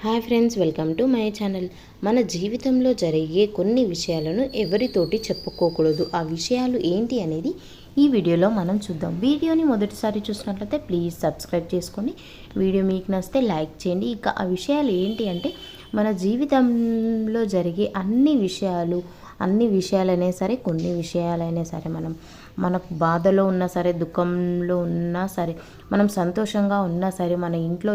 Hi friends welcome to my channel. మన జీవితంలో జరిగే కొన్ని విషయాలను ఎవరితోటి చెప్పుకోకూడదు. ఆ విషయాలు ఏంటి అనేది ఈ వీడియోలో మనం చూద్దాం. వీడియోని మొదటిసారి చూసినట్లయితే ప్లీజ్ సబ్స్క్రైబ్ చేసుకొని వీడియో మీకు నచ్చితే లైక్ చేయండి. ఇక ఆ విషయాలు ఏంటి అంటే మన జీవితంలో జరిగే అన్ని విషయాలు అన్ని విషయాలైనా సరే కొన్ని విషయాలైనా సరే మనం మనకు బాధలో ఉన్నా సరే దుఃఖంలో ఉన్నా సరే మనం సంతోషంగా ఉన్నా సరే మన ఇంట్లో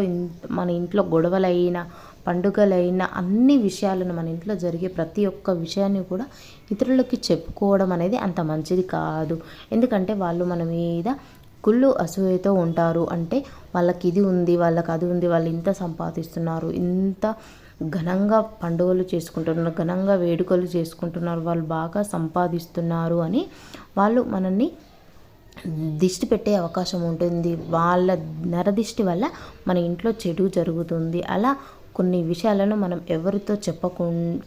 మన ఇంట్లో గొడవలైనా పండుగలైన అన్ని విషయాలను మన ఇంట్లో జరిగే ప్రతి ఒక్క విషయాన్ని కూడా ఇతరులకి చెప్పుకోవడం అనేది అంత మంచిది కాదు. ఎందుకంటే వాళ్ళు మన మీద కుళ్ళు అసూయతో ఉంటారు. అంటే వాళ్ళకి ఇది ఉంది వాళ్ళకి అది ఉంది వాళ్ళు ఇంత సంపాదిస్తున్నారు ఇంత ఘనంగా పండుగలు చేసుకుంటున్నారు ఘనంగా వేడుకలు చేసుకుంటున్నారు వాళ్ళు బాగా సంపాదిస్తున్నారు అని వాళ్ళు మనల్ని దిష్టి పెట్టే అవకాశం ఉంటుంది. వాళ్ళ నరదిష్టి వల్ల మన ఇంట్లో చెడు జరుగుతుంది. అలా కొన్ని విషయాలను మనం ఎవరితో చెప్పకు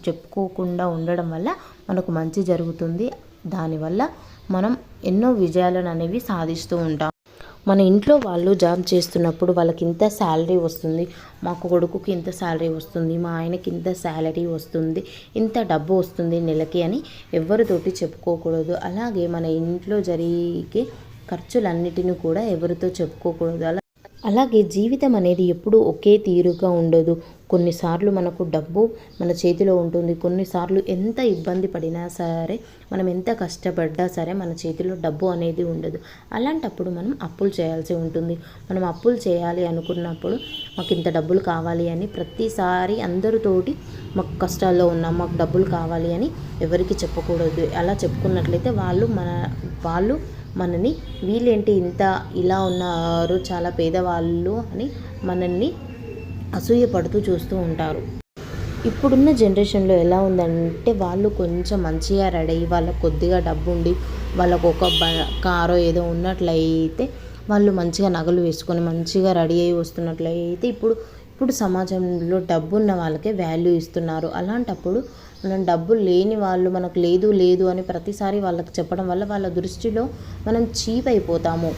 చెప్పుకోకుండా ఉండడం వల్ల మనకు మంచి జరుగుతుంది. దానివల్ల మనం ఎన్నో విజయాలను అనేవి సాధిస్తూ ఉంటాం. మన ఇంట్లో వాళ్ళు జాబ్ చేస్తున్నప్పుడు వాళ్ళకి ఇంత శాలరీ వస్తుంది మా కొడుకుకి ఇంత శాలరీ వస్తుంది మా ఆయనకి ఇంత శాలరీ వస్తుంది ఇంత డబ్బు వస్తుంది నెలకి అని ఎవరితోటి చెప్పుకోకూడదు. అలాగే మన ఇంట్లో జరిగే ఖర్చులన్నిటిని కూడా ఎవరితో చెప్పుకోకూడదు. అలా అలాగే జీవితం అనేది ఎప్పుడూ ఒకే తీరుగా ఉండదు. కొన్నిసార్లు మనకు డబ్బు మన చేతిలో ఉంటుంది. కొన్నిసార్లు ఎంత ఇబ్బంది పడినా సరే మనం ఎంత కష్టపడ్డా సరే మన చేతిలో డబ్బు అనేది ఉండదు. అలాంటప్పుడు మనం అప్పులు చేయాల్సి ఉంటుంది. మనం అప్పులు చేయాలి అనుకున్నప్పుడు మాకు ఇంత డబ్బులు కావాలి అని ప్రతిసారి అందరితోటి మాకు కష్టాల్లో ఉన్నాం మాకు డబ్బులు కావాలి అని ఎవరికి చెప్పకూడదు. అలా చెప్పుకున్నట్లయితే వాళ్ళు మన వాళ్ళు మనని వీళ్ళేంటి ఇంత ఇలా ఉన్నారు చాలా పేదవాళ్ళు అని మనల్ని అసూయపడుతూ చూస్తూ ఉంటారు. ఇప్పుడున్న జనరేషన్లో ఎలా ఉందంటే వాళ్ళు కొంచెం మంచిగా రెడీ అయ్యి వాళ్ళకు కొద్దిగా డబ్బు ఉండి వాళ్ళకు ఒక బ కారో ఏదో ఉన్నట్లయితే వాళ్ళు మంచిగా నగలు వేసుకొని మంచిగా రెడీ అయ్యి వస్తున్నట్లయితే ఇప్పుడు ఇప్పుడు సమాజంలో డబ్బు ఉన్న వాళ్ళకే వాల్యూ ఇస్తున్నారు. అలాంటప్పుడు మనం డబ్బులు లేని వాళ్ళు మనకు లేదు లేదు అని ప్రతిసారి వాళ్ళకి చెప్పడం వల్ల వాళ్ళ దృష్టిలో మనం చీప్ అయిపోతాము.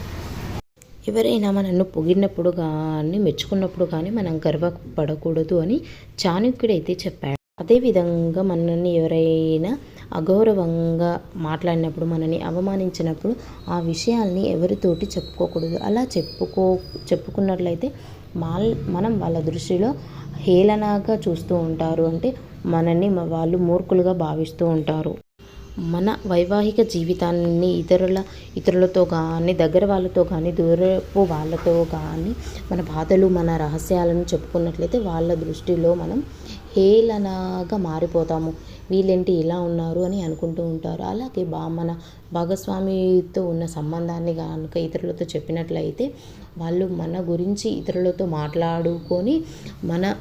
ఎవరైనా మనల్ని పొగిడినప్పుడు కానీ మెచ్చుకున్నప్పుడు కానీ మనం గర్వపడకూడదు అని చాణక్యుడైతే చెప్పాడు. అదేవిధంగా మనల్ని ఎవరైనా అగౌరవంగా మాట్లాడినప్పుడు మనని అవమానించినప్పుడు ఆ విషయాల్ని ఎవరితోటి చెప్పుకోకూడదు. అలా చెప్పుకో చెప్పుకున్నట్లయితే మనం వాళ్ళ దృష్టిలో హేళనగా చూస్తూ ఉంటారు. అంటే మనల్ని వాళ్ళు మూర్ఖులుగా భావిస్తూ ఉంటారు. మన వైవాహిక జీవితాన్ని ఇతరుల ఇతరులతో కానీ దగ్గర వాళ్ళతో కానీ దూరపు వాళ్ళతో కానీ మన బాధలు మన రహస్యాలను చెప్పుకున్నట్లయితే వాళ్ళ దృష్టిలో మనం హేళనగా మారిపోతాము. వీళ్ళేంటి ఇలా ఉన్నారు అని అనుకుంటూ ఉంటారు. అలాగే బా మన భాగస్వామితో ఉన్న సంబంధాన్ని కనుక ఇతరులతో చెప్పినట్లయితే వాళ్ళు మన గురించి ఇతరులతో మాట్లాడుకొని మన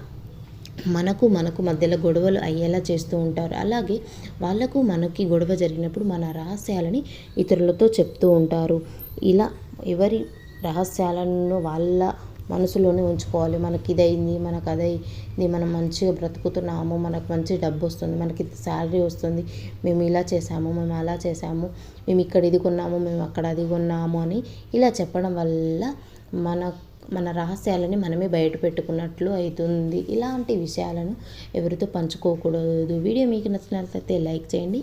మనకు మనకు మధ్యలో గొడవలు అయ్యేలా చేస్తూ ఉంటారు. అలాగే వాళ్ళకు మనకి గొడవ జరిగినప్పుడు మన రహస్యాలని ఇతరులతో చెప్తూ ఉంటారు. ఇలా ఎవరి రహస్యాలను వాళ్ళ మనసులోనే ఉంచుకోవాలి. మనకి ఇదైంది మనకు అదైంది మనం మంచిగా బ్రతుకుతున్నాము మనకు మంచి డబ్బు వస్తుంది మనకి శాలరీ వస్తుంది మేము ఇలా చేసాము మేము అలా చేసాము మేము ఇక్కడ ఇది కొన్నాము మేము అక్కడ అది కొన్నాము అని ఇలా చెప్పడం వల్ల మన మన రహస్యాలని మనమే బయట పెట్టుకున్నట్లు అవుతుంది. ఇలాంటి విషయాలను ఎవరితో పంచుకోకూడదు. వీడియో మీకు నచ్చినట్లయితే లైక్ చేయండి.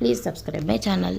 Please subscribe my channel.